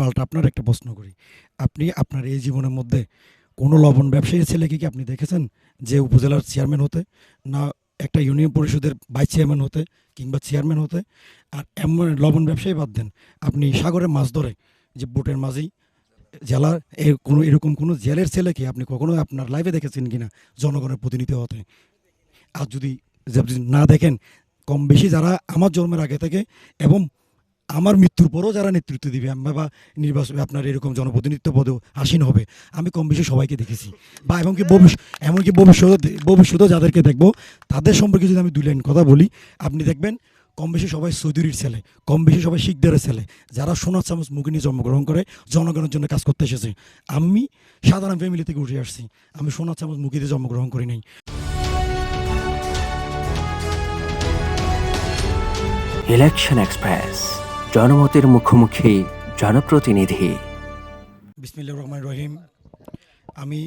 পাল্টা আপনার একটা প্রশ্ন করি। আপনি আপনার এই জীবনের মধ্যে কোনো লবণ ব্যবসায়ীর ছেলেকে কি আপনি দেখেছেন যে উপজেলার চেয়ারম্যান হতে, না একটা ইউনিয়ন পরিষদের ভাইস চেয়ারম্যান হতে কিংবা চেয়ারম্যান হতে? আর এমন লবণ ব্যবসায়ী বাদ দেন, আপনি সাগরে মাছ ধরে যে বোটের মাঝেই জেলার এর কোনো এরকম কোনো জেলের ছেলেকে আপনি কখনো আপনার লাইফে দেখেছেন কিনা জনগণের প্রতিনিধি হতে? আর যদি না দেখেন কম বেশি যারা আমার জন্মের আগে থেকে এবং আমার মৃত্যুর পরও যারা নেতৃত্ব দিবে বা নির্বাচনে আপনার এরকম জনপ্রতিনিধিত্ব পদেও আসীন হবে। আমি কম বেশি সবাইকে দেখেছি। বা এমনকি ভবিষ্যৎ এমনকি ভবিষ্যতে ভবিষ্যতেও যাদেরকে দেখব, তাদের সম্পর্কে যদি আমি দুই লাইন কথা বলি, আপনি দেখবেন কম বেশি সবাই চৌধুরীর ছেলে, কম বেশি সবাই শিখদারের ছেলে। যারা সোনার চামচ মুখে নিয়ে জন্মগ্রহণ করে, জনগণের জন্য কাজ করতে এসেছে। আমি সাধারণ ফ্যামিলি থেকে উঠে আসছি। আমি সোনার চামচ মুখে দিয়ে জন্মগ্রহণ করি নাই। ইলেকশন এক্সপ্রেস জনমতের মুখোমুখি জনপ্রতিনিধি। বিসমিল্লা রহমান রহিম। আমি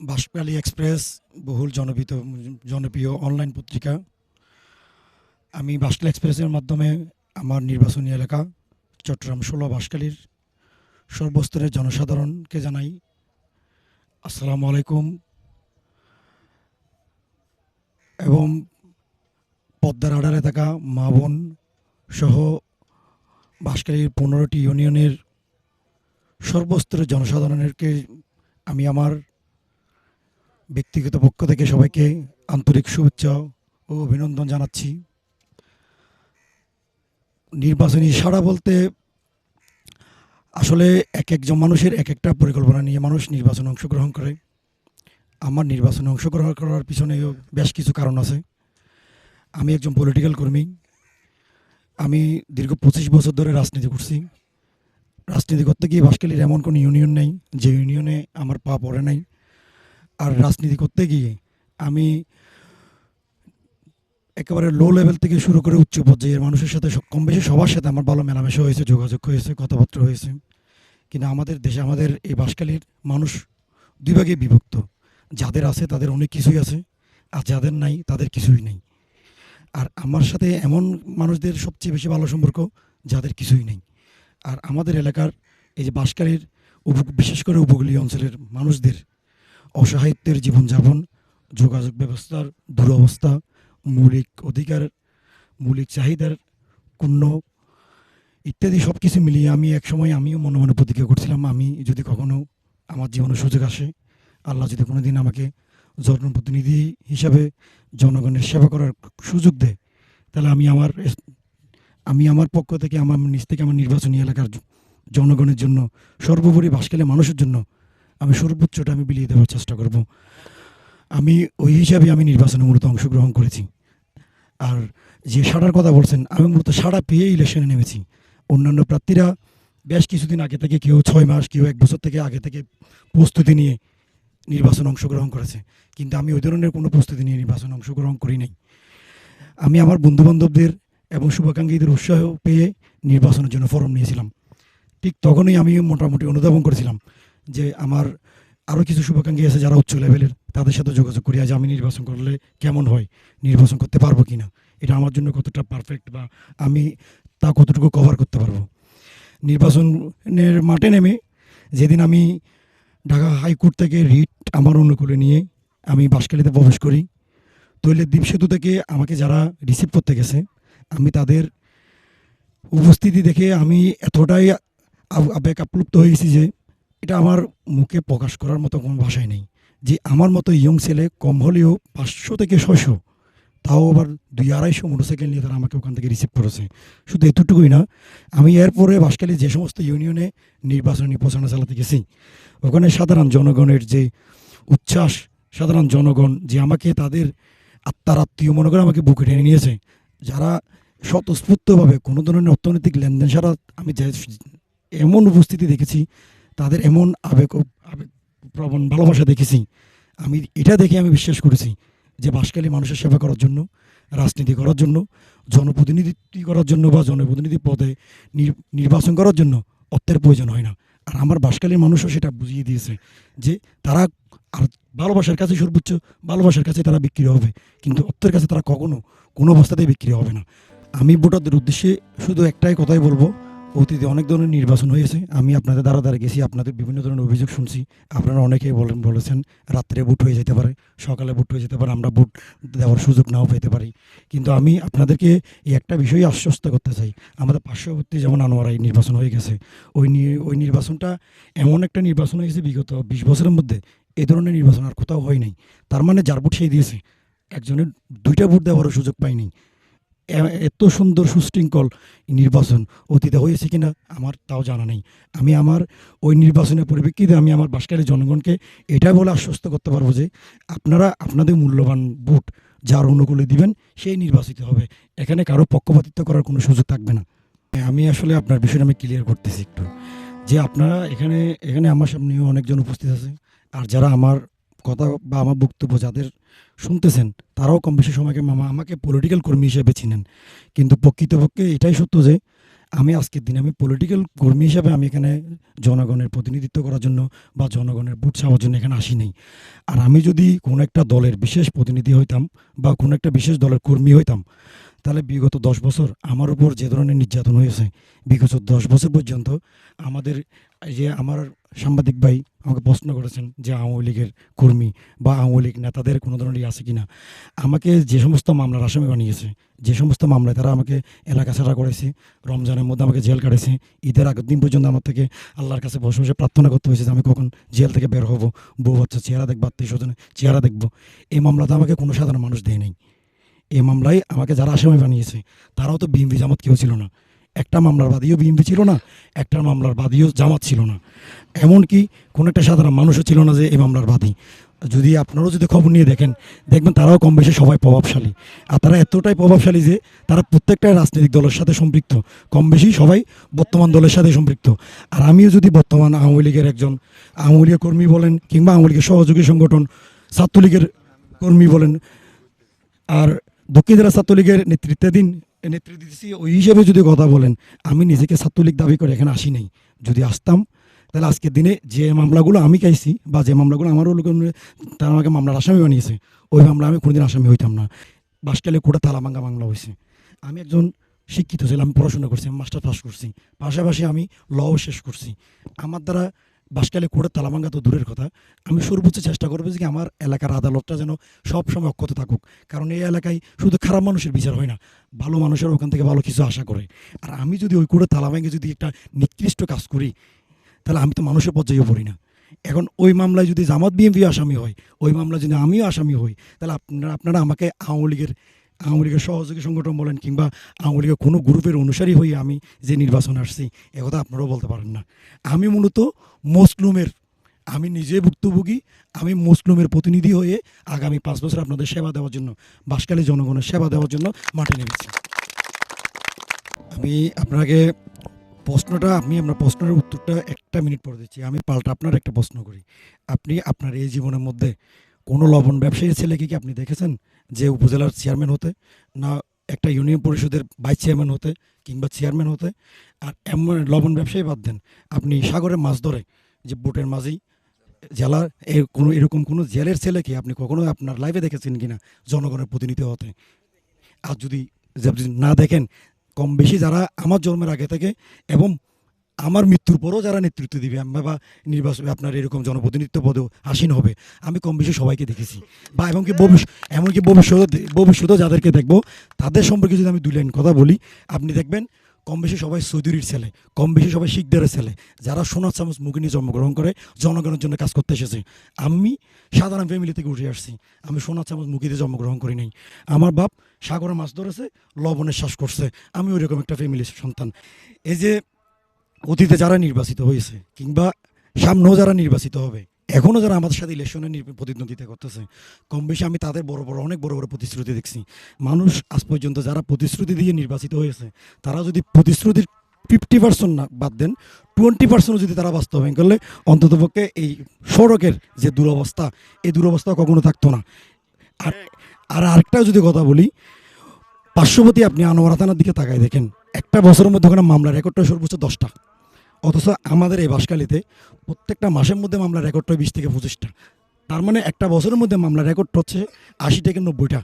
বাঁশপালি এক্সপ্রেস, বহুল জনপ্রিয় জনপ্রিয় অনলাইন পত্রিকা। আমি বাঁশপালি এক্সপ্রেসের মাধ্যমে আমার নির্বাচনী এলাকা, চট্টগ্রাম ষোলো বাঁশখালীর সর্বস্তরের জনসাধারণকে জানাই আসসালামু আলাইকুম। এবং পদ্মার আড়ালে থাকা মা বোন সহ বাঁশখালীর পনেরোটি ইউনিয়নের সর্বস্তরের জনসাধারণেরকে আমি আমার ব্যক্তিগত পক্ষ থেকে সবাইকে আন্তরিক শুভেচ্ছা ও অভিনন্দন জানাচ্ছি। নির্বাচনী সারা বলতে আসলে এক একজন মানুষের এক একটা পরিকল্পনা নিয়ে মানুষ নির্বাচনে অংশগ্রহণ করে। আমার নির্বাচনে অংশগ্রহণ করার পিছনেও বেশ কিছু কারণ আছে। আমি একজন পলিটিক্যাল কর্মী। আমি দীর্ঘ পঁচিশ বছর ধরে রাজনীতি করছি। রাজনীতি করতে গিয়ে বাঁশখালীর এমন কোনো ইউনিয়ন নেই, যে ইউনিয়নে আমার পা পড়ে নাই। আর রাজনীতি করতে গিয়ে আমি একেবারে লো লেভেল থেকে শুরু করে উচ্চ পর্যায়ের মানুষের সাথে কম বেশি সবার সাথে আমার ভালো মেলামেশা হয়েছে, যোগাযোগ হয়েছে, কথাবার্তা হয়েছে। কিন্তু আমাদের দেশে আমাদের এই বাঁশখালীর মানুষ দুই ভাগে বিভক্ত। যাদের আছে তাদের অনেক কিছুই আছে, আর যাদের নাই তাদের কিছুই নেই। আর আমার সাথে এমন মানুষদের সবচেয়ে বেশি ভালো সম্পর্ক যাদের কিছুই নেই। আর আমাদের এলাকার এই যে উপ- বিশেষ করে উপকূলীয় অঞ্চলের মানুষদের অসহায়ত্বের জীবনযাপন, যোগাযোগ ব্যবস্থার দুরবস্থা, মৌলিক অধিকার, মৌলিক চাহিদার ক্ষুণ্ণ ইত্যাদি সব কিছু মিলিয়ে আমি একসময় আমিও মনে মনে প্রতিজ্ঞা করছিলাম, আমি যদি কখনো আমার জীবনে সুযোগ আসে, আল্লাহ যদি কোনো দিন আমাকে জনপ্রতিনিধি হিসাবে জনগণের সেবা করার সুযোগ দেয়, তাহলে আমি আমার আমি আমার পক্ষ থেকে আমার নিজ থেকে আমার নির্বাচনী এলাকার জনগণের জন্য সর্বোপরি বাসকালে মানুষের জন্য আমি সর্বোচ্চটা আমি বিলিয়ে দেওয়ার চেষ্টা করব। আমি ওই হিসাবে আমি নির্বাচনে মূলত অংশগ্রহণ করেছি। আর যে সাড়ার কথা বলছেন, আমি মূলত সাড়া পেয়ে ইলেকশনে নেমেছি। অন্যান্য প্রার্থীরা বেশ কিছুদিন আগে থেকে কেউ ছয় মাস, কেউ এক বছর থেকে আগে থেকে প্রস্তুতি নিয়ে নির্বাচনে অংশগ্রহণ করেছে। কিন্তু আমি ওই ধরনের কোনো প্রস্তুতি নিয়ে নির্বাচন অংশগ্রহণ করি নাই। আমি আমার বন্ধুবান্ধবদের এবং শুভাকাঙ্ক্ষীদের উৎসাহ পেয়ে নির্বাচনের জন্য ফর্ম নিয়েছিলাম। ঠিক তখনই আমি মোটামুটি অনুধাবন করেছিলাম যে আমার আরও কিছু শুভাকাঙ্ক্ষী আছে যারা উচ্চ লেভেলের, তাদের সাথে যোগাযোগ করি, আজ আমি নির্বাচন করলে কেমন হয়, নির্বাচন করতে পারব কি না এটা আমার জন্য কতটা পারফেক্ট বা আমি তা কতটুকু কভার করতে পারব? নির্বাচনের মাঠে নেমে যেদিন আমি ঢাকা হাইকোর্ট থেকে রিট আমার অনুকূলে নিয়ে আমি বাঁশখালীতে প্রবেশ করি। তৈলের দ্বীপ সেতু থেকে আমাকে যারা রিসিভ করতে গেছে, আমি তাদের উপস্থিতি দেখে আমি এতটাই আব- আবেগ আপ্লুপ্ত হয়ে গেছি যে এটা আমার মুখে প্রকাশ করার মতো কোনো ভাষাই নেই। যে আমার মতো ইয়ং ছেলে কম হলেও পাঁচশো থেকে ছয়শো তাও আবার দুই আড়াইশো মোটরসাইকেল নিয়ে তারা আমাকে ওখান থেকে রিসিভ করেছে। শুধু এতটুকুই না, আমি এরপরে বাসকালী যে সমস্ত ইউনিয়নে নির্বাচনী প্রচারণা চালাতে গেছি, ওখানে সাধারণ জনগণের যে উচ্ছ্বাস, সাধারণ জনগণ যে আমাকে তাদের আত্মার আত্মীয় মনে করে আমাকে বুকে টেনে নিয়েছে, যারা স্বতঃস্ফূর্তভাবে কোনো ধরনের অর্থনৈতিক লেনদেন ছাড়া আমি যে এমন উপস্থিতি দেখেছি, তাদের এমন আবেগ আবেগ, প্রবণ ভালোবাসা দেখেছি, আমি এটা দেখে আমি বিশ্বাস করেছি যে বাসকালী মানুষের সেবা করার জন্য, রাজনীতি করার জন্য, জনপ্রতিনিধিত্ব করার জন্য বা জনপ্রতিনিধি পদে নির- নির্বাচন করার জন্য অর্থের প্রয়োজন হয় না। আর আমার বাসকালীর মানুষও সেটা বুঝিয়ে দিয়েছে যে তারা আর ভালোবাসার কাছে সর্বোচ্চ ভালোবাসার কাছে তারা বিক্রি হবে। কিন্তু অর্থের কাছে তারা কখনো কোনো অবস্থাতেই বিক্রি হবে না। আমি ভোটারদের উদ্দেশ্যে শুধু একটাই কথাই বলব অতীতে অনেক ধরনের নির্বাচন হয়েছে। আমি আপনাদের দ্বারা দ্বারা গেছি, আপনাদের বিভিন্ন ধরনের অভিযোগ শুনছি। আপনারা অনেকেই বলেন, বলেছেন, রাত্রে বুট হয়ে যেতে পারে, সকালে বুট হয়ে যেতে পারে, আমরা বুট দেওয়ার সুযোগ নাও পেতে পারি। কিন্তু আমি আপনাদেরকে এই একটা বিষয় আশ্বস্ত করতে চাই। আমাদের পার্শ্ববর্তী যেমন আনোয়ারাই নির্বাচন হয়ে গেছে, ওই ওই নির্বাচনটা এমন একটা নির্বাচন হয়েছে বিগত বিশ বছরের মধ্যে, এ ধরনের নির্বাচন আর কোথাও হয় নাই। তার মানে যার ভোট সেই দিয়েছে, একজনের দুইটা ভোট দেওয়ারও সুযোগ পাইনি এত সুন্দর সুশৃঙ্খল নির্বাচন অতীতে হয়েছে কিনা আমার তাও জানা নেই। আমি আমার ওই নির্বাচনের পরিপ্রেক্ষিতে আমি আমার বাসকারী জনগণকে এটা বলে আশ্বস্ত করতে পারব যে আপনারা আপনাদের মূল্যবান ভোট যার অনুকূলে দিবেন, সেই নির্বাচিত হবে। এখানে কারও পক্ষপাতিত্ব করার কোনো সুযোগ থাকবে না। আমি আসলে আপনার বিষয়টা আমি ক্লিয়ার করতেছি একটু। যে আপনারা এখানে এখানে আমার সামনেও অনেকজন উপস্থিত আছে। আর যারা আমার কথা বা আমার বক্তব্য যাদের শুনতেছেন, তারাও কম বেশি সময়কে মামা আমাকে পলিটিক্যাল কর্মী হিসেবে চিনেন। কিন্তু প্রকৃতপক্ষে এটাই সত্য যে, আমি আজকের দিনে আমি পলিটিক্যাল কর্মী হিসাবে আমি এখানে জনগণের প্রতিনিধিত্ব করার জন্য বা জনগণের ভোট চাওয়ার জন্য এখানে আসি নাই। আর আমি যদি কোনো একটা দলের বিশেষ প্রতিনিধি হইতাম বা কোনো একটা বিশেষ দলের কর্মী হইতাম, তাহলে বিগত দশ বছর আমার উপর যে ধরনের নির্যাতন হয়েছে, বিগত দশ বছর পর্যন্ত আমাদের যে আমার সাংবাদিক ভাই আমাকে প্রশ্ন করেছেন যে আওয়ামী লীগের কর্মী বা আওয়ামী লীগ নেতাদের কোনো ধরনের আছে কিনা। আমাকে যে সমস্ত মামলার আসামি বানিয়েছে, যে সমস্ত মামলায় তারা আমাকে এলাকা ছাড়া করেছে, রমজানের মধ্যে আমাকে জেল কাটেছে, ঈদের আগের দিন পর্যন্ত আমার থেকে আল্লাহর কাছে বসে বসে প্রার্থনা করতে হয়েছে যে আমি কখন জেল থেকে বের হব। বউ বাচ্চা চেহারা দেখব, আত্মীয় স্বজনের চেহারা দেখব। এই মামলাতে আমাকে কোনো সাধারণ মানুষ দেয় নাই। এই মামলায় আমাকে যারা আসামি বানিয়েছে, তারাও তো বিএমপি জামাত কেউ ছিল না। একটা মামলার বাদীও বিএমপি ছিল না, একটা মামলার বাদীও জামাত ছিল না। এমনকি কোনো একটা সাধারণ মানুষও ছিল না যে এই মামলার বাদী। যদি আপনারাও যদি খবর নিয়ে দেখেন, দেখবেন তারাও কম বেশি সবাই প্রভাবশালী। আর তারা এতটাই প্রভাবশালী যে তারা প্রত্যেকটা রাজনৈতিক দলের সাথে সম্পৃক্ত। কম বেশি সবাই বর্তমান দলের সাথে সম্পৃক্ত। আর আমিও যদি বর্তমান আওয়ামী লীগের একজন, আওয়ামী লীগের কর্মী বলেন কিংবা আওয়ামী লীগের সহযোগী সংগঠন, ছাত্রলীগের কর্মী বলেন, আর দক্ষিণ জেলা ছাত্রলীগের নেতৃত্বাধীন নেতৃত্ব দিচ্ছি ওই হিসেবে যদি কথা বলেন, আমি নিজেকে ছাত্রলীগ দাবি করে এখানে আসি নাই। যদি আসতাম, তাহলে আজকের দিনে যে মামলাগুলো আমি খাইছি বা যে মামলাগুলো আমারও লোক তারা আমাকে মামলার আসামি বানিয়েছে। ওই মামলা আমি কোনোদিন আসামি হইতাম না। বাসকালে কোটা তালামাঙ্গা মামলা হয়েছে আমি একজন শিক্ষিত ছিলাম আমি পড়াশোনা করছি মাস্টার পাস করছি। পাশাপাশি আমি লও শেষ করছি। আমার দ্বারা বাসকালে কোর্টের তালামাঙ্গা তো দূরের কথা। আমি সর্বোচ্চ চেষ্টা করব যে আমার এলাকার আদালতটা যেন সবসময় অক্ষত থাকুক। কারণ এই এলাকায় শুধু খারাপ মানুষের বিচার হয় না, ভালো মানুষের ওখান থেকে ভালো কিছু আশা করে। আর আমি যদি ওই কোর্টের তালা ভেঙে যদি একটা নিকৃষ্ট কাজ করি, তাহলে আমি তো মানুষের পর্যায়েও পড়ি না। এখন ওই মামলায় যদি জামাত বিএমপি আসামি হয়, ওই মামলায় যদি আমিও আসামি হই, তাহলে আপনারা আপনারা আমাকে আওয়ামী লীগের আওয়ামী লীগের সহযোগী সংগঠন বলেন কিংবা আওয়ামী লীগের কোনো গ্রুপের অনুসারী হয়ে আমি যে নির্বাচন আসছি একথা আপনারাও বলতে পারেন না। আমি মূলত মুসলুমের, আমি নিজে ভুক্তভোগী, আমি মুসলুমের প্রতিনিধি হয়ে আগামী পাঁচ বছর আপনাদের সেবা দেওয়ার জন্য, বাসকালী জনগণের সেবা দেওয়ার জন্য মাঠে নেমেছি। আমি আপনাকে প্রশ্নটা, আমি আপনার প্রশ্নের উত্তরটা একটা মিনিট পরে দিচ্ছি। আমি পাল্টা আপনার একটা প্রশ্ন করি। আপনি আপনার এই জীবনের মধ্যে কোনো লবণ ব্যবসায়ীর ছেলেকে কি আপনি দেখেছেন? যে উপজেলার চেয়ারম্যান হতে, না একটা ইউনিয়ন পরিষদের ভাইস চেয়ারম্যান হতে কিংবা চেয়ারম্যান হতে, আর এমন লবণ ব্যবসায়ী বাদ দেন। আপনি সাগরে মাছ ধরে, যে বোটের মাঝেই জেলার এ- কোনো, এরকম কোনো জেলের ছেলেকে আপনি কখনো আপনার লাইফে দেখেছেন কিনা? জনগণের প্রতিনিধি হতে। আর যদি না দেখেন, কম বেশি যারা আমার জন্মের আগে থেকে এবং আমার মৃত্যুর পরও যারা নেতৃত্ব দিবে বা নির্বাচনে আপনার এরকম জনপ্রতিনিধিত্ব পদেও আসীন হবে। আমি কম বেশি সবাইকে দেখেছি। বা এমনকি ভবিষ্যৎ এমনকি ভবিষ্যতে ভবিষ্যতেও যাদেরকে দেখব, তাদের সম্পর্কে যদি আমি দুই লাইন কথা বলি, আপনি দেখবেন কম বেশি সবাই সৌদুরির ছেলে, কম বেশি সবাই শিখদের ছেলে। যারা সোনার চামচ মুখে নিয়ে জন্মগ্রহণ করে, জনগণের জন্য কাজ করতে এসেছে। আমি সাধারণ ফ্যামিলি থেকে উঠে আসছি। আমি সোনার চামচ মুখিতে জন্মগ্রহণ করি নাই। আমার বাপ সাগরে মাছ ধরেছে, লবণের শ্বাস করছে। আমি ওইরকম একটা ফ্যামিলির সন্তান। এই যে অতীতে যারা নির্বাচিত হয়েছে কিংবা সামনেও যারা নির্বাচিত হবে এখনও যারা আমাদের সাথে ইলেকশনে প্রতিদ্বন্দ্বিতা করতেছে, কম বেশি আমি তাদের বড় বড়, অনেক বড় বড় প্রতিশ্রুতি দেখছি। মানুষ আজ পর্যন্ত যারা প্রতিশ্রুতি দিয়ে নির্বাচিত হয়েছে, তারা যদি প্রতিশ্রুতির ফিফটি পার্সেন্ট না বাদ দেন টোয়েন্টি পার্সেন্টও যদি তারা বাস্তবায়ন করলে অন্ততপক্ষে এই সড়কের যে দুরবস্থা, এই দুরবস্থা কখনো থাকতো না। আর আর আরেকটা যদি কথা বলি, পার্শ্ববর্তী আপনি আনোয়ারা থানার দিকে তাকায় দেখেন, একটা বছরের মধ্যে ওখানে মামলা রেকর্ডটা সর্বোচ্চ দশটা। অথচ আমাদের এই বাসকালিতে প্রত্যেকটা মাসের মধ্যে মামলা রেকর্ডটা বিশ থেকে পঁচিশটা। তার মানে একটা বছরের মধ্যে মামলা রেকর্ড হচ্ছে আশি থেকে নব্বইটা।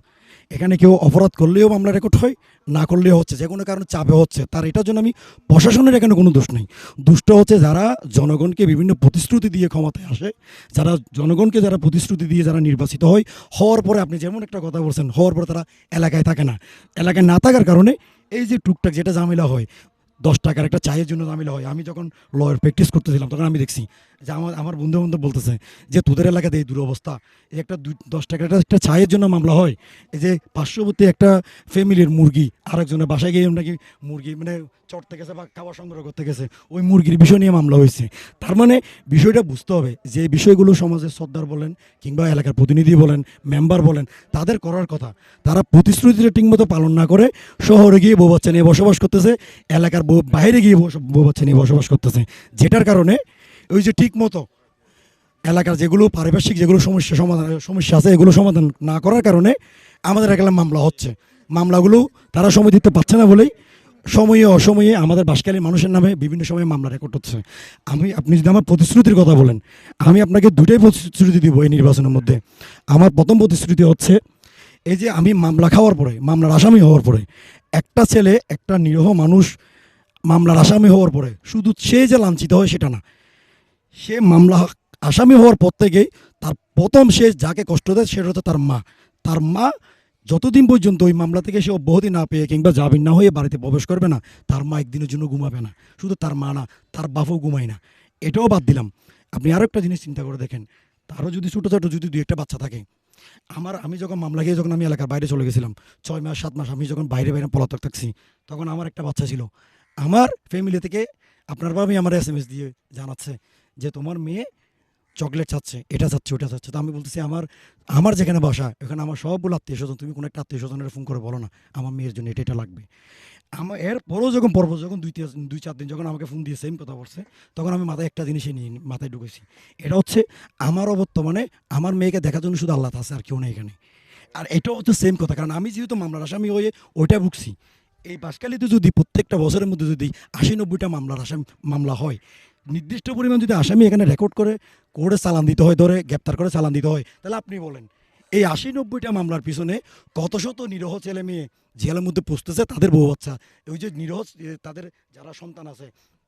এখানে কেউ অপরাধ করলেও মামলা রেকর্ড হয়, না করলেও হচ্ছে, যে কোনো কারণে চাপে হচ্ছে। তার এটার জন্য আমি প্রশাসনের এখানে কোনো দোষ নেই। দুষ্ট হচ্ছে যারা জনগণকে বিভিন্ন প্রতিশ্রুতি দিয়ে ক্ষমতায় আসে, যারা জনগণকে যারা প্রতিশ্রুতি দিয়ে যারা নির্বাচিত হয়, হওয়ার পরে আপনি যেমন একটা কথা বলছেন, হওয়ার পরে তারা এলাকায় থাকে না। এলাকায় না থাকার কারণে এই যে টুকটাক যেটা ঝামেলা হয় দশ টাকার একটা চায়ের জন্য ঝামেলা হয়। আমি যখন লয়ের প্র্যাকটিস করতেছিলাম, তখন আমি দেখছি যে আমার আমার বন্ধু বান্ধব বলতেছে যে, তোদের এলাকাতে এই দুরবস্থা। এই একটা দুই, দশ টাকার একটা চায়ের জন্য মামলা হয়। এই যে পার্শ্ববর্তী একটা ফ্যামিলির মুরগি, আরেকজনের বাসায় গিয়ে নাকি মুরগি মানে চড়তে গেছে বা খাবার সংগ্রহ করতে গেছে, ওই মুরগির বিষয় নিয়ে মামলা হয়েছে। তার মানে বিষয়টা বুঝতে হবে যে বিষয়গুলো সমাজের সর্দার বলেন কিংবা এলাকার প্রতিনিধি বলেন মেম্বার বলেন, তাদের করার কথা। তারা প্রতিশ্রুতিটা ঠিকমতো পালন না করে শহরে গিয়ে বউ বাচ্চা নিয়ে বসবাস করতেছে, এলাকার বাইরে গিয়ে বস- নিয়ে বসবাস করতেছে। যেটার কারণে ওই যে ঠিক মতো এলাকার যেগুলো পারিপার্শ্বিক যেগুলো সমস্যা সমাধান সমস্যা আছে, এগুলো সমাধান না করার কারণে আমাদের এখানে মামলা হচ্ছে। মামলাগুলো তারা সময় দিতে পারছে না বলেই সময়ে অসময়ে আমাদের বাসকালী মানুষের নামে বিভিন্ন সময়ে মামলা রেকর্ড হচ্ছে। আমি আপনি যদি আমার প্রতিশ্রুতির কথা বলেন, আমি আপনাকে দুটাই প্রতিশ্রুতি দিব এই নির্বাচনের মধ্যে। আমার প্রথম প্রতিশ্রুতি হচ্ছে, এই যে আমি মামলা খাওয়ার পরে, মামলার আসামি হওয়ার পরে, একটা ছেলে, একটা নিরহ মানুষ মামলার আসামি হওয়ার পরে, শুধু সে যে লাঞ্ছিত হয় সেটা না। সে মামলা আসামি হওয়ার পর থেকেই তার প্রথম সে যাকে কষ্ট দেয় সেটা হচ্ছে তার মা। তার মা যতদিন পর্যন্ত ওই মামলা থেকে সে অব্যাহতি না পেয়ে কিংবা জামিন না হয়ে বাড়িতে প্রবেশ করবে না, তার মা একদিনের জন্য ঘুমাবে না। শুধু তার মা না, তার বাপও ঘুমায় না। এটাও বাদ দিলাম। আপনি আরও একটা জিনিস চিন্তা করে দেখেন। তারও যদি ছোটো ছোটো যদি দুই একটা বাচ্চা থাকে, আমার আমি যখন মামলা গিয়ে যখন আমি এলাকার বাইরে চলে গেছিলাম, ছয় মাস, সাত মাস আমি যখন বাইরে বাইরে পলাতক থাকছি, তখন আমার একটা বাচ্চা ছিল। আমার ফ্যামিলি থেকে আপনার বাবাই আমার এস এম এস দিয়ে জানাচ্ছে যে তোমার মেয়ে চকলেট চাচ্ছে, এটা চাচ্ছে, ওটা চাচ্ছে। তো আমি বলতেছি, আমার আমার যেখানে বাসা এখানে আমার সবগুলো আত্মীয় স্বজন, তুমি কোনো একটা আত্মীয় স্বজনের ফোন করে বলো না, আমার মেয়ের জন্য এটা এটা লাগবে। আমার এর পরও যখন পর্ব যখন দুই দুই, চার দিন যখন আমাকে ফোন দিয়ে সেম কথা বলছে, তখন আমি মাথায় একটা জিনিসই নিয়ে, মাথায় ঢুকেছি। এটা হচ্ছে আমারও বর্তমানে আমার মেয়েকে দেখার জন্য শুধু আল্লাহ আছে, আর কেউ নেই এখানে। আর এটাও হচ্ছে সেম কথা, কারণ আমি যেহেতু মামলার আসামি হয়ে ওইটা ভুগছি, এই বাসকালিতে যদি প্রত্যেকটা বছরের মধ্যে যদি আশি নব্বইটা মামলার আসামি মামলা হয়, নির্দিষ্ট পরিমাণ যদি আসামি এখানে রেকর্ড করে, কোর্টে চালান দিতে হয়, ধরে গ্রেপ্তার করে চালান দিতে হয়, তাহলে আপনি বলেন, এই আশি নব্বইটা মামলার পিছনে কত শত নিরহ ছেলে মেয়ে জেলের মধ্যে পুষতেছে তাদের বউ বাচ্চা ওই যে নিরহ তাদের যারা সন্তান আছে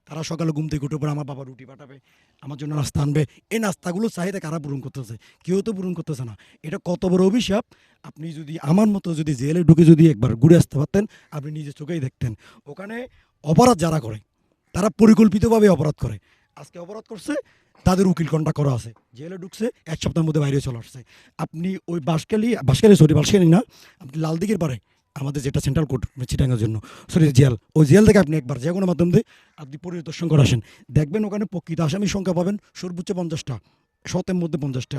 তারা সকালে ঘুম থেকে উঠে পরে আমার বাবা রুটি পাঠাবে, আমার জন্য নাস্তা আনবে। এই নাস্তাগুলো চাহিদা কারা পূরণ করতেছে? কেউ তো পূরণ করতেছে না। এটা কত বড় অভিশাপ? আপনি যদি আমার মতো যদি জেলে ঢুকে যদি একবার ঘুরে আসতে পারতেন, আপনি নিজের চোখেই দেখতেন। ওখানে অপরাধ যারা করে, তারা পরিকল্পিতভাবে অপরাধ করে। আজকে অপরাধ করছে, তাদের উকিল কন্ট্যাক্ট করা আছে। জেলে ঢুকছে, এক সপ্তাহের মধ্যে বাইরে চলে আসছে। আপনি ওই বাঁশখালী বাঁশখালী, সরি, বাঁশখালী না, আপনি লালদিঘির পারে আমাদের যেটা সেন্ট্রাল কোর্ট চিটাঙ্গের জন্য। Sorry jail. ওই জেল থেকে আপনি একবার যে কোনো মাধ্যম দিয়ে আপনি পরিদর্শন করে আসেন। দেখবেন ওখানে প্রকৃত আসামির সংখ্যা পাবেন সর্বোচ্চ পঞ্চাশটা, শতের মধ্যে পঞ্চাশটা।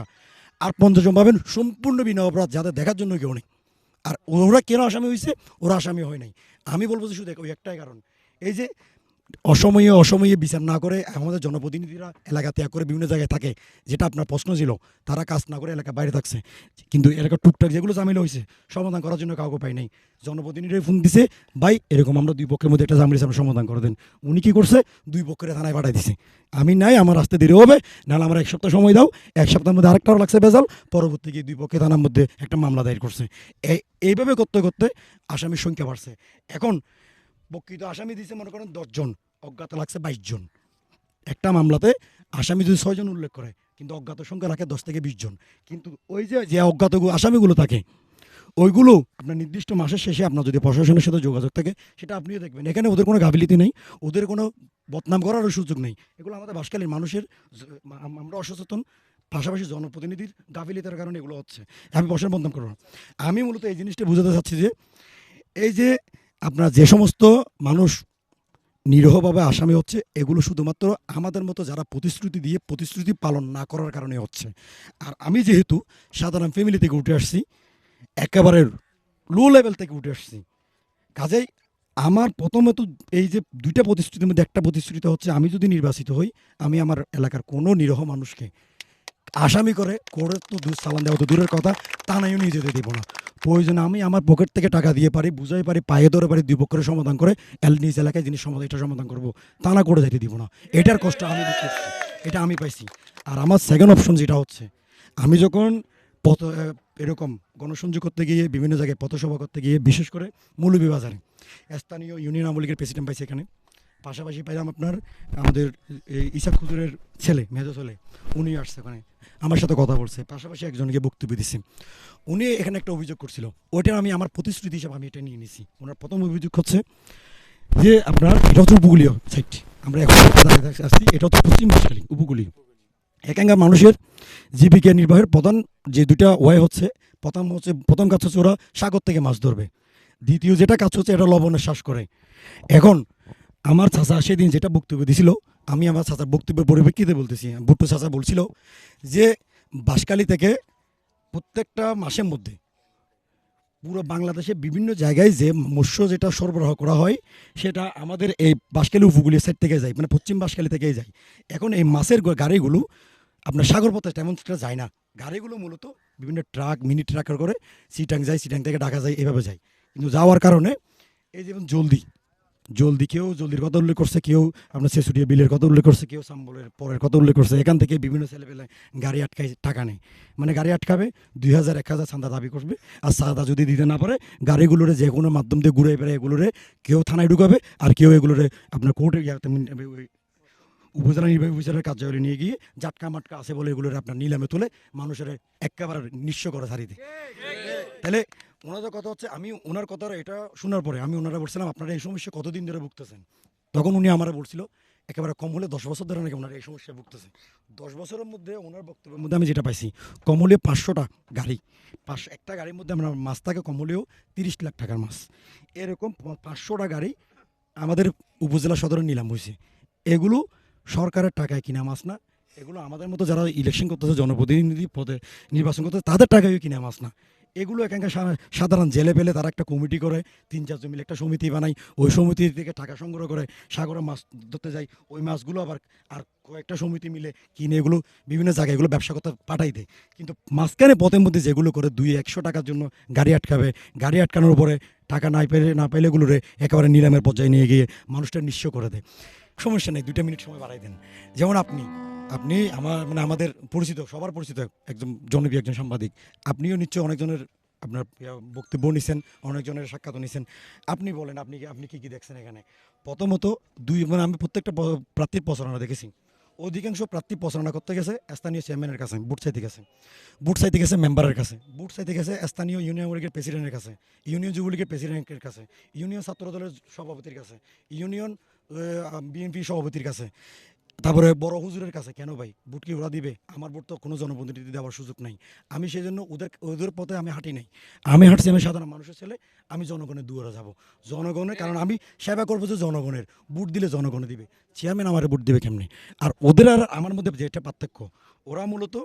আর পঞ্চাশ জন পাবেন সম্পূর্ণ বিনা অপরাধ, যাদের দেখার জন্য কেউ নেই। আর ওরা কেন আসামি হয়েছে ওরা আসামি হয় নাই। আমি বলব যে শুধু ওই একটাই কারণ। এই যে অসময়ে অসময়ে বিচার না করে আমাদের জনপ্রতিনিধিরা এলাকা ত্যাগ করে বিভিন্ন জায়গায় থাকে, যেটা আপনার প্রশ্ন ছিল, তারা কাজ না করে এলাকা বাইরে থাকছে। কিন্তু এলাকার টুকটাক যেগুলো ঝামেলা হয়েছে, সমাধান করার জন্য কাউকে পাই নাই। জনপ্রতিনিধি ফোন দিছে, ভাই, এরকম আমরা দুই পক্ষের মধ্যে একটা ঝামেলা আমরা সমাধান করে দেন। উনি কি করছে? দুই পক্ষের থানায় পাঠাই দিছে। আমি নাই, আমার আসতে দেরি হবে, নাহলে আমার এক সপ্তাহ সময় দাও, এক সপ্তাহের মধ্যে আরেকটাও লাগছে বেজাল পরবর্তী গিয়ে দুই পক্ষে থানার মধ্যে একটা মামলা দায়ের করছে। এই এইভাবে করতে করতে আসামির সংখ্যা বাড়ছে। এখন প্রকৃত আসামি দিয়েছে মনে করেন, দশজন, অজ্ঞাত লাগছে বাইশ জন একটা মামলাতে আসামি যদি ছয়জন উল্লেখ করে, কিন্তু অজ্ঞাত সংখ্যা রাখে দশ থেকে বিশ জন কিন্তু ওই যে যে অজ্ঞাত আসামিগুলো থাকে, ওইগুলো আপনার নির্দিষ্ট মাসের শেষে আপনার যদি প্রশাসনের সাথে যোগাযোগ থাকে, সেটা আপনিও দেখবেন। এখানে ওদের কোনো গাফিলিতি নেই, ওদের কোনো বদনাম করারও সুযোগ নেই। এগুলো আমাদের বাসকালীর মানুষের আমরা অসচেতন, পাশাপাশি জনপ্রতিনিধির গাফিলিতার কারণে এগুলো হচ্ছে। আমি বসার বদনাম করব আমি মূলত এই জিনিসটা বোঝাতে চাচ্ছি যে, এই যে আপনার যে সমস্ত মানুষ নিরীহভাবে আসামি হচ্ছে, এগুলো শুধুমাত্র আমাদের মতো যারা প্রতিশ্রুতি দিয়ে প্রতিশ্রুতি পালন না করার কারণে হচ্ছে। আর আমি যেহেতু সাধারণ ফ্যামিলি থেকে উঠে আসছি, একেবারে লো লেভেল থেকে উঠে আসছি, কাজেই আমার প্রথমত এই যে দুইটা প্রতিশ্রুতির মধ্যে একটা প্রতিশ্রুতি হচ্ছে, আমি যদি নির্বাচিত হই, আমি আমার এলাকার কোনো নিরহ মানুষকে আসামি করে করে তো চালান দেওয়া তো দূরের কথা, তা নাইও নিয়ে যেতে দিব না। প্রয়োজনে আমি আমার পকেট থেকে টাকা দিয়ে পারি, বুঝাই পারি, পায়ে ধরে পারি, দুই পক্ষের সমাধান করে এল নিজ এলাকায় জিনিস সমাধান, এটা সমাধান করব। তা না করে যেতে দিব না। এটার কষ্ট আমি এটা আমি পাইছি। আর আমার সেকেন্ড অপশন যেটা হচ্ছে, আমি যখন পথ এরকম গণসংযোগ করতে গিয়ে, বিভিন্ন জায়গায় পথসভা করতে গিয়ে, বিশেষ করে মৌলভীবাজারে, স্থানীয় ইউনিয়ন আওয়ামী লীগের প্রেসিডেন্ট পাইছে এখানে। পাশাপাশি পাইলাম আপনার আমাদের ইসাক খুজুরের ছেলে, মেজো ছেলে, উনি আসছে ওখানে। আমার সাথে কথা বলছে, পাশাপাশি একজনকে বক্তব্য দিচ্ছে উনি এখানে একটা অভিযোগ করছিল। ওইটা আমি, আমার প্রতিশ্রুতি হিসাবে আমি এটা নিয়ে নিছি। ওনার প্রথম অভিযোগ হচ্ছে যে আপনার, এটা হচ্ছে উপকূলীয় সাইট আমরা এখন আসছি এটা হচ্ছে পশ্চিম বাসখালী উপকূলীয়। এখানকার মানুষের জীবিকা নির্বাহের প্রধান যে দুটা ওয়াই হচ্ছে, প্রথম হচ্ছে, প্রথম কাজ হচ্ছে ওরা সাগর থেকে মাছ ধরবে। দ্বিতীয় যেটা কাজ হচ্ছে, এটা লবণের শ্বাস করে। এখন আমার চাচা সেদিন যেটা বক্তব্য দিছিল আমি আমার চাচার বক্তব্যের পরিপ্রেক্ষিতে বলতেছি বুট্টু চাচা বলছিল যে বাঁশখালী থেকে প্রত্যেকটা মাসের মধ্যে পুরো বাংলাদেশে বিভিন্ন জায়গায় যে মৎস্য যেটা সরবরাহ করা হয়, সেটা আমাদের এই বাঁশখালী উপকূলীয় সাইড থেকে যায় মানে পশ্চিম বাঁশখালী থেকেই যায়। এখন এই মাছের গাড়িগুলো আপনার সাগর পথে তেমন সেটা যায় না। গাড়িগুলো মূলত বিভিন্ন ট্রাক, মিনি ট্রাকের করে সিটাং যায় সিটাং থেকে ঢাকা যায়, এভাবে যায়। কিন্তু যাওয়ার কারণে এই যেমন জলদি জলদি কেউ জলদির কথা উল্লেখ করছে, কেউ আপনার ছেসুটিয়া বিলের কথা উল্লেখ করছে, কেউ সাম্বলের পরের কথা উল্লেখ করছে। এখান থেকে বিভিন্ন ছেলেপেলে গাড়ি আটকায় টাকা নেই মানে গাড়ি আটকাবে, দুই হাজার, এক হাজার চান্দা দাবি করবে, আর চাঁদা যদি দিতে না পারে, গাড়িগুলোরে যে কোনো মাধ্যম দিয়ে ঘুরে বেড়ে এগুলোরে কেউ থানায় ঢুকাবে, আর কেউ এগুলোরে আপনার কোর্টে উপজেলা নির্বাহী অফিসারের কার্যালয়ে নিয়ে গিয়ে জাটকা মাটকা আছে বলে এগুলোর আপনার নিলামে তুলে মানুষের একেবারে নিঃস্ব করে ছাড়িতে তাহলে ওনাদের কথা হচ্ছে আমি ওনার কথা এটা শোনার পরে আমি ওনারা বলছিলাম, আপনারা এই সমস্যা কতদিন ধরে ভুগতেছেন? তখন উনি আমার বলছিল, একেবারে কম হলে দশ বছর ধরে নাকি ওনারা এই সমস্যায় ভুগতেছে দশ বছরের মধ্যে ওনার বক্তব্যের মধ্যে আমি যেটা পাইছি, কম হলে পাঁচশোটা গাড়ি পাঁচশো একটা গাড়ির মধ্যে আমরা মাছ থাকে, কম হলেও তিরিশ লাখ টাকার মাছ। এরকম পাঁচশোটা গাড়ি আমাদের উপজেলা সদরে নিলাম হয়েছে এগুলো সরকারের টাকায় কিনা মাছ না, এগুলো আমাদের মতো যারা ইলেকশন করতেছে, জনপ্রতিনিধি পদে নির্বাচন করতেছে, তাদের টাকায় কিনা মাছ না। এগুলো এখানকার সাধারণ জেলে পেলে তারা একটা কমিটি করে, তিন চারজন মিলে একটা সমিতি বানায়। ওই সমিতি থেকে টাকা সংগ্রহ করে, সাগরে মাছ ধরতে যায়। ওই মাছগুলো আবার আর কয়েকটা সমিতি মিলে কিনে এগুলো বিভিন্ন জায়গায় এগুলো ব্যবসা করতে পাঠাই দেয়। কিন্তু মাঝখানে পথের মধ্যে যেগুলো করে দুই একশো টাকার জন্য গাড়ি আটকাবে, গাড়ি আটকানোর পরে টাকা না পেলে না পেলে এগুলোরে একেবারে নিলামের পর্যায়ে নিয়ে গিয়ে মানুষটা নিঃস্ব করে দেয়। সমস্যা নেই, দুইটা মিনিট সময় বাড়াই দেন। যেমন আপনি আপনি আমার মানে আমাদের পরিচিত, সবার পরিচিত একজন জনপ্রিয় একজন সাংবাদিক। আপনিও নিশ্চয়ই অনেকজনের আপনার বক্তব্য নিছেন, অনেকজনের সাক্ষাৎ নিছেন। আপনি বলেন, আপনি আপনি কি কি দেখছেন এখানে? প্রথমত দুই মানে আমি প্রত্যেকটা প্রার্থীর প্রচারণা দেখেছি। অধিকাংশ প্রার্থী প্রচারণা করতে গেছে স্থানীয় চেয়ারম্যানের কাছে বুট চাইতে গেছে। বুট চাইতে গেছে মেম্বারের কাছে। বুট চাইতে গেছে স্থানীয় ইউনিয়ন লীগের প্রেসিডেন্টের কাছে, ইউনিয়ন যুবলীগের প্রেসিডেন্টের কাছে, ইউনিয়ন ছাত্র দলের সভাপতির কাছে, ইউনিয়ন বিএনপি সভাপতির কাছে। তারপরে বড় হুজুরের কাছে, কেন ভাই? ভোট কি ওরা দিবে? আমার ভোট তো কোনো জনপ্রতিনিধি দেওয়ার সুযোগ নাই। আমি সেই জন্য ওদের ওদের পথে আমি হাঁটি নাই। আমি হাঁটছি, আমি সাধারণ মানুষের ছেলে, আমি জনগণের দুয়ারে যাব। জনগণের, কারণ আমি সেবা করব যে জনগণের। ভোট দিলে জনগণে দিবে। চেয়ারম্যান আমার ভোট দিবে কেমনি? আর ওদের আর আমার মধ্যে যেটা পার্থক্য, ওরা মূলত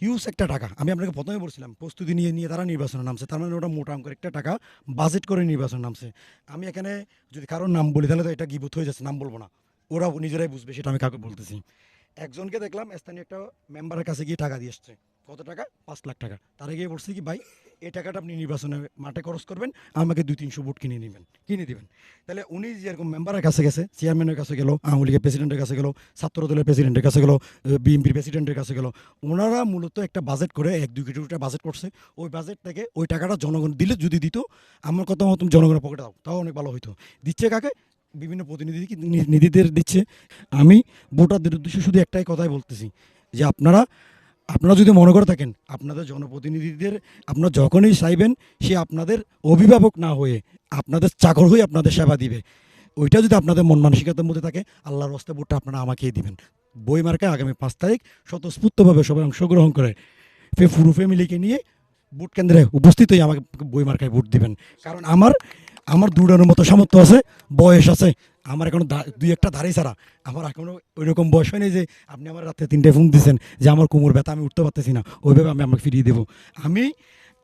হিউজ একটা টাকা। আমি আপনাকে প্রথমে বলছিলাম, প্রস্তুতি নিয়ে নিয়ে তারা নির্বাচনে নামছে। তার মানে ওটা মোটা অঙ্কের একটা টাকা বাজেট করে নির্বাচন নামছে। আমি এখানে যদি কারোর নাম বলি, তাহলে তো এটা গিবুত হয়ে যাচ্ছে, নাম বলব না। ওরা নিজেরাই বুঝবে, সেটা আমি কাউকে বলতেছি। একজনকে দেখলাম স্থানীয় একটা মেম্বারের কাছে গিয়ে টাকা দিয়ে এসছে। কত টাকা? পাঁচ লাখ টাকা। তারা গিয়ে বলছে কি, ভাই, এই টাকাটা আপনি নির্বাচনে মাঠে খরচ করবেন, আমাকে দুই তিনশো ভোট কিনে নেবেন, কিনে দিবেন। তাহলে উনি যেরকম মেম্বারের কাছে গেছে চেয়ারম্যানের কাছে গেল, আওয়ামী লীগের প্রেসিডেন্টের কাছে গেল, ছাত্র দলের প্রেসিডেন্টের কাছে গেল বিএনপির প্রেসিডেন্টের কাছে গেল, ওনারা মূলত একটা বাজেট করে, এক, দুই কোটি টাকা বাজেট করছে। ওই বাজেট থেকে ওই টাকাটা জনগণ দিলে যদি দিত, আমার কথা মতো জনগণের পকেটে দাও, তাও অনেক ভালো হইতো। দিচ্ছে কাকে? বিভিন্ন প্রতিনিধি নিধিদের দিচ্ছে? আমি ভোটারদের উদ্দেশ্যে শুধু একটাই কথাই বলতেছি, যে আপনারা আপনারা যদি মনে করে থাকেন, আপনাদের জনপ্রতিনিধিদের, আপনারা যখনই চাইবেন, সে আপনাদের অভিভাবক না হয়ে আপনাদের চাকর হয়ে আপনাদের সেবা দিবে। ওইটা যদি আপনাদের মন মানসিকতার মধ্যে থাকে, আল্লাহর হস্তে ভোটটা আপনারা আমাকেই দিবেন। বই মার্কায় আগামী পাঁচ তারিখ স্বতঃস্ফূর্তভাবে সবাই অংশগ্রহণ করে পুরো ফ্যামিলিকে নিয়ে ভোট কেন্দ্রে উপস্থিত হয়ে আমাকে বই মার্কায় ভোট দিবেন। কারণ আমার আমার দৌড়ানোর মতো সামর্থ্য আছে, বয়স আছে। আমার এখনও দুই একটা ধারে ছাড়া। আমার এখনও ওই রকম বয়স হয়নি যে আপনি আমার রাতে তিনটে ফোন দিয়েছেন যে আমার কোমর ব্যথা, আমি উঠতে পারতেছি না। ওইভাবে আমি আমাকে ফিরিয়ে দেবো। আমি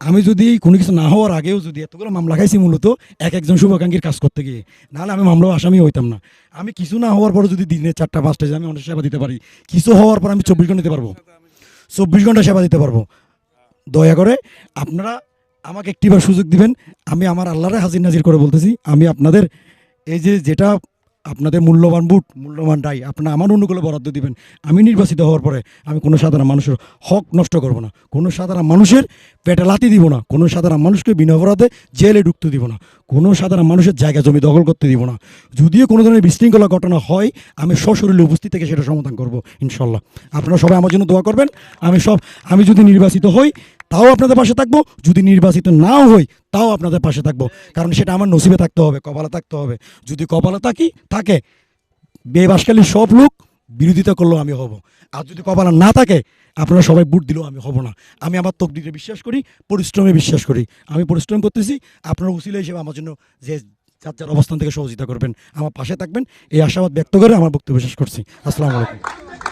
আমি যদি কোনো কিছু না হওয়ার আগেও যদি এতগুলো মামলা খাইছি মূলত, এক একজন শুভাকাঙ্ক্ষীর কাজ করতে গিয়ে, নাহলে আমি মামলা আসামি হইতাম না। আমি কিছু না হওয়ার পরে যদি দিনে চারটা, পাঁচটা আমি অনেক সেবা দিতে পারি, কিছু হওয়ার পর আমি চব্বিশ ঘণ্টা দিতে পারব। চব্বিশ ঘণ্টা সেবা দিতে পারব। দয়া করে আপনারা আমাকে একটিবার সুযোগ দিবেন, আমি আমার আল্লাহরে হাজির নাজির করে বলতেছি, আমি আপনাদের এই যে যেটা আপনাদের মূল্যবান বুট, মূল্যবান ডাই আপনার আমার অনুকূলে বরাদ্দ দিবেন, আমি নির্বাচিত হওয়ার পরে আমি কোনো সাধারণ মানুষের হক নষ্ট করব না, কোনো সাধারণ মানুষের পেটে লাতি দিব না, কোনো সাধারণ মানুষকে বিনা অপরাধে জেলে ঢুকতে দিব না, কোনো সাধারণ মানুষের জায়গা জমি দখল করতে দিব না। যদিও কোনো ধরনের বিশৃঙ্খলা ঘটনা হয়, আমি সশরীরে উপস্থিত থেকে সেটা সমাধান করব, ইনশাল্লাহ। আপনারা সবাই আমার জন্য দোয়া করবেন, আমি সব, আমি যদি নির্বাচিত হই তাও আপনাদের পাশে থাকব। যদি নির্বাচিত নাও হই, তাও আপনাদের পাশে থাকব। কারণ সেটা আমার নসিবে থাকতে হবে, কপালে থাকতে হবে। যদি কপালে থাকি, থাকে। বেবাসকালীর সব লোক বিরোধিতা করলেও আমি হব। আর যদি কপালে না থাকে, আপনারা সবাই বুট দিলেও আমি হব না। আমি আমার তকদিরে বিশ্বাস করি, পরিশ্রমে বিশ্বাস করি। আমি পরিশ্রম করতেছি, আপনারা উসিলা হিসেবে আমার জন্য যে যার যার অবস্থান থেকে সহযোগিতা করবেন, আমার পাশে থাকবেন। এই আশাবাদ ব্যক্ত করে আমার বক্তব্য শেষ করছি। আসসালামু আলাইকুম।